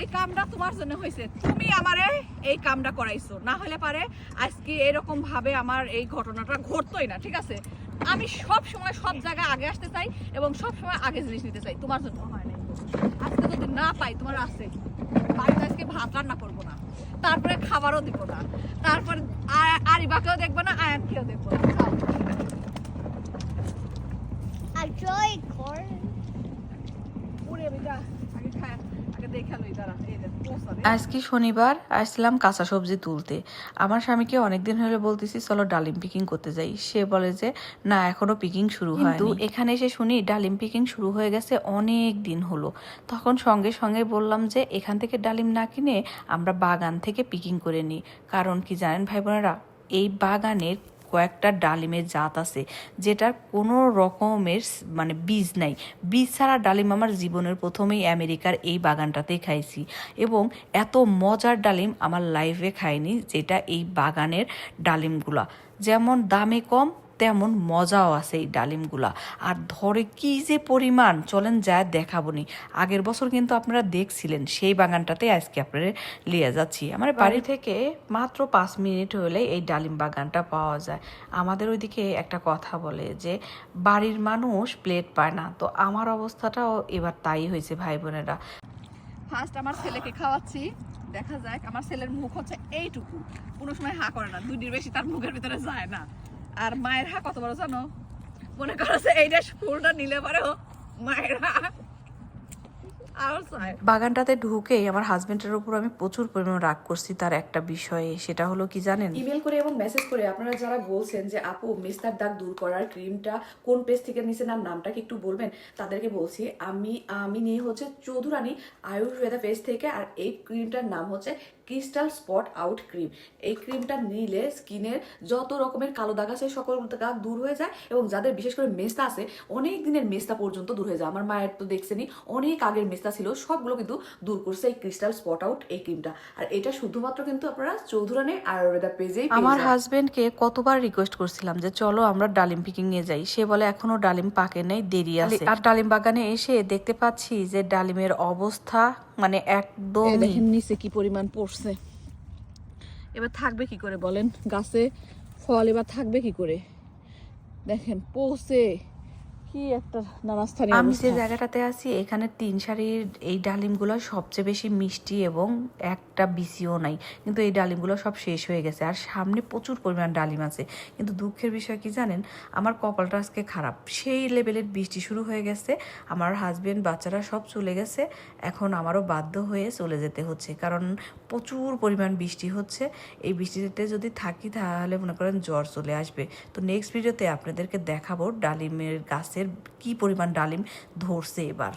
এই কামটা তোমার জন্য হয়েছে। তুমি আমারে এই কামটা করাইছো। না হলে পারে আজকে এরকম ভাবে আমার এই ঘটনাটা ঘটতোই না ঠিক আছে? আমি সব সময় সব জায়গায় আগে আসতে চাই এবং সব সময় আগে জিনিস নিতে চাই। তোমার জন্য হয় না আজকে যদি না পাই তোমার আছে। বাড়িতে আজকে ভাত রান্না করব না। তারপরে খাবারও দিব না। তারপরে আরিবাকেও দেখব না আয়ানকেও দেখব না। try corn. খায় আগে দেখে লই আজকে শনিবার আসছিলাম কাঁচা সবজি তুলতে। আমার স্বামীকে অনেকদিন হলে বলতেছি চলো ডালিম পিকিং করতে যাই। সে বলে যে না এখনও পিকিং শুরু হয় কিন্তু এখানে এসে শুনি ডালিম পিকিং শুরু হয়ে গেছে অনেক দিন হলো। তখন সঙ্গে সঙ্গে বললাম যে এখান থেকে ডালিম না কিনে আমরা বাগান থেকে পিকিং করে নিই। কারণ কি জানেন ভাই বোনেরা এই বাগানের কয়েকটা ডালিমের জাত আছে, যেটার কোনো রকমের মানে বীজ নাই। বীজ ছাড়া ডালিম আমার জীবনের প্রথমেই আমেরিকার এই বাগানটাতেই খাইছি এবং এত মজার ডালিম আমার লাইফে খাইনি, যেটা এই বাগানের ডালিমগুলা। যেমন দামে কম তেমন মজাও আছে এই ডালিমগুলা। আর ধরে কি যে পরিমাণ চলেন যা দেখাবো নি আগের বছর কিন্তু আপনারা দেখছিলেন সেই বাগানটাতে আজকে আপনারা লিয়ে যাচ্ছি। আমার বাড়ি থেকে মাত্র পাঁচ মিনিট হলে এই ডালিম বাগানটা পাওয়া যায়। আমাদের ওইদিকে একটা কথা বলে যে বাড়ির মানুষ প্লেট পায় না। তো আমার অবস্থাটাও এবার তাই হয়েছে ভাই বোনেরা। ফার্স্ট আমার ছেলেকে খাওয়াচ্ছি। দেখা যাক আমার ছেলের মুখ হচ্ছে এইটুকু। কোনো সময় হা করে না দুইটির বেশি তার মুখের ভিতরে যায় না। আর মায়ের হা কত বড় জানো? মনে করো এইটা ফুলটা নিলে পারেও মায়ের হা বাগানটাতে ঢুকেই আমার হাজবেন্ডের উপর আমি প্রচুর পরিমাণ রাগ করছি তার একটা বিষয়ে সেটা হলো কি জানেন? ইমেল করে এবং মেসেজ করে আপনারা যারা বলছেন যে আপু মেস্তার দাগ দূর করার ক্রিমটা কোন পেজ থেকে নিছেন আর নামটা কি একটু বলবেন? তাদেরকে বলছি আমি আমি নিয়ে হচ্ছে চৌধুরানী আয়ুর্বেদা পেজ থেকে আর এই ক্রিমটার নাম হচ্ছে ক্রিস্টাল স্পট আউট ক্রিম এই ক্রিমটা নিলে স্কিনের যত রকমের কালো দাগ আছে সকল দাগ দূর হয়ে যায় এবং যাদের বিশেষ করে মেস্তা আছে অনেক দিনের মেস্তা পর্যন্ত দূর হয়ে যায়। আমার মায়ের তো দেখছেনি অনেক আগের মেস্তা ছিল সবগুলো কিন্তু দূর করছে এই ক্রিস্টাল স্পট আউট এই ক্রিমটা আর এটা শুধুমাত্র কিন্তু আপনারা চৌধুরানী আয়ুর্বেদা পেজেই আমার হাজবেন্ডকে কতবার রিকোয়েস্ট করছিলাম যে চলো আমরা ডালিম পিকিং এ যাই। সে বলে এখনও ডালিম পাকে নেই দেরি আছে। আর ডালিম বাগানে এসে দেখতে পাচ্ছি যে ডালিমের অবস্থা মানে একদম দেখেন নিচে কি পরিমাণ পড়ছে। এবার থাকবে কি করে বলেন? গাছে ফল এবার থাকবে কি করে? দেখেন পৌঁছে কি একটা নানাস্থানীয় আমি যে জায়গাটাতে আছি এখানে তিন সারির এই ডালিমগুলো সবচেয়ে বেশি মিষ্টি এবং একটা বিসিও নাই। কিন্তু এই ডালিমগুলো সব শেষ হয়ে গেছে। আর সামনে প্রচুর পরিমাণ ডালিম আছে। কিন্তু দুঃখের বিষয় কি জানেন? আমার কপালটা আজকে খারাপ। সেই লেভেলের বৃষ্টি শুরু হয়ে গেছে। আমার হাজবেন্ড বাচ্চারা সব চলে গেছে। এখন আমারও বাধ্য হয়ে চলে যেতে হচ্ছে। কারণ প্রচুর পরিমাণ বৃষ্টি হচ্ছে। এই বৃষ্টিতে যদি থাকি তাহলে মনে করেন জ্বর চলে আসবে। তো নেক্সট ভিডিওতে আপনাদেরকে দেখাবো ডালিমের গাছের কি পরিমাণ ডালিম ধরছে এবার?